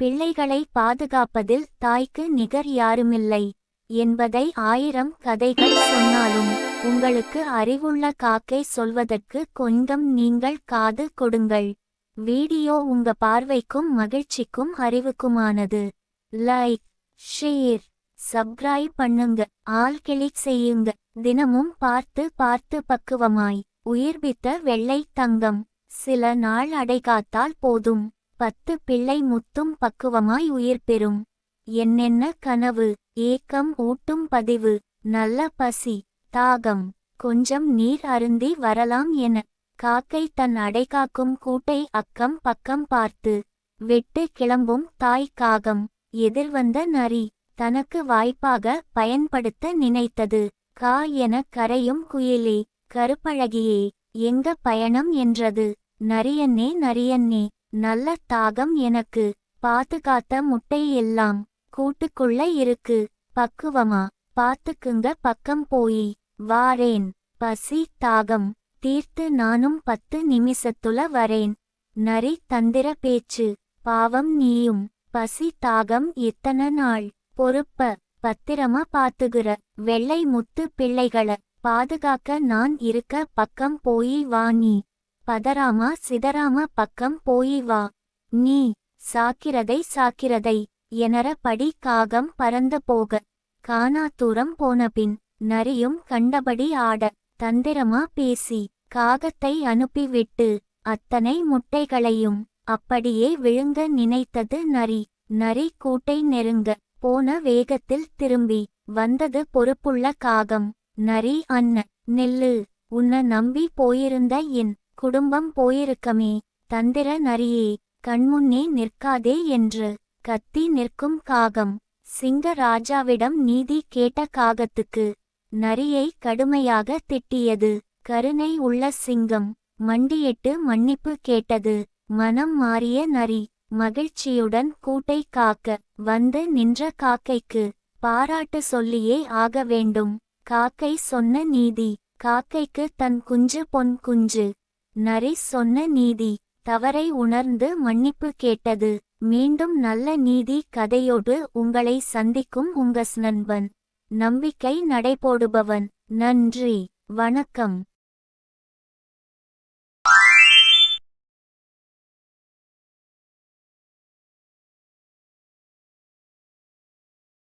பிள்ளைகளை பாதுகாப்பதில் தாய்க்கு நிகர் யாருமில்லை என்பதை ஆயிரம் கதைகள் சொன்னாலும் உங்களுக்கு அறிவுள்ள காக்கை சொல்வதற்கு கொஞ்சம் நீங்கள் காது கொடுங்கள். வீடியோ உங்க பார்வைக்கும் மகிழ்ச்சிக்கும் அறிவுக்குமானது. லைக் ஷேர் சப்ஸ்கிரைப் பண்ணுங்க. ஆல் கிளிக் செய்யுங்க. தினமும் பார்த்து பார்த்து பக்குவமாய். உயிர்பித்த வெள்ளை தங்கம். சில நாள் அடைகாத்தால் போதும். பத்து பிள்ளை முத்தும் பக்குவமாய் உயிர் பெறும். என்னென்ன கனவு ஏக்கம் ஊட்டும் பதிவு நல்ல பசி தாகம் கொஞ்சம் நீர் அருந்தி வரலாம் என. காக்கை தன் அடைகாக்கும் கூட்டை அக்கம் பக்கம் பார்த்து வெட்டு கிளம்பும் தாய் காகம் எதிர்வந்த நரி தனக்கு வாய்ப்பாக பயன்படுத்த நினைத்தது. கா என கரையும் குயிலே கருப்பழகியே எங்க பயணம்? என்றது. நரியன்னே நரியன்னே நல்ல தாகம் எனக்கு. பாதுகாத்த முட்டை எல்லாம் கூட்டுக்குள்ள இருக்கு. பக்குவமா? பாத்துக்குங்க பக்கம் போயி. வாரேன். பசி தாகம். தீர்த்து நானும் பத்து நிமிஷத்துல வரேன். நரி தந்திர பேச்சு. பாவம் நீயும். பசி தாகம் எத்தனை நாள். பொறுப்ப பத்திரமா பாத்துகிற வெள்ளை முத்து பிள்ளைகள. பாதுகாக்க நான் இருக்க பக்கம் போயி வா நீ பதறாமா சிதறாம பக்கம் போயி வா. நீ சாக்கிரதை சாக்கிரதை எனற படி காகம் பறந்த போக. காணாத்தூரம் போனபின் நரியும் கண்டபடி ஆட. தந்திரமா பேசி காகத்தை அனுப்பிவிட்டு அத்தனை முட்டைகளையும் அப்படியே விழுங்க நினைத்தது நரி. நரி கூட்டை நெருங்க போன வேகத்தில் திரும்பி வந்தது பொறுப்புள்ள காகம். நரி அண்ண நெல்லு உன்ன நம்பி போயிருந்த என் குடும்பம் போயிருக்கமே தந்திர நரியே கண்முன்னே நிற்காதே என்று கத்தி நிற்கும் காகம். சிங்க ராஜாவிடம் நீதி கேட்ட காகத்துக்கு நரியை கடுமையாக திட்டியது. கருணை உள்ள சிங்கம் மண்டியிட்டு மன்னிப்பு கேட்டது. மனம் மாறிய நரி மகிழ்ச்சியுடன் கூட்டை காக்க வந்து நின்ற காக்கைக்கு பாராட்டு சொல்லியே ஆக வேண்டும். காக்கை சொன்ன நீதி காக்கைக்கு தன் குஞ்சு பொன் குஞ்சு. நரி சொன்ன நீதி தவறை உணர்ந்து மன்னிப்பு கேட்டது. மீண்டும் நல்ல நீதி கதையோடு உங்களை சந்திக்கும் உங்க நண்பன். நம்பிக்கை நடைபோடுபவன். நன்றி. வணக்கம்.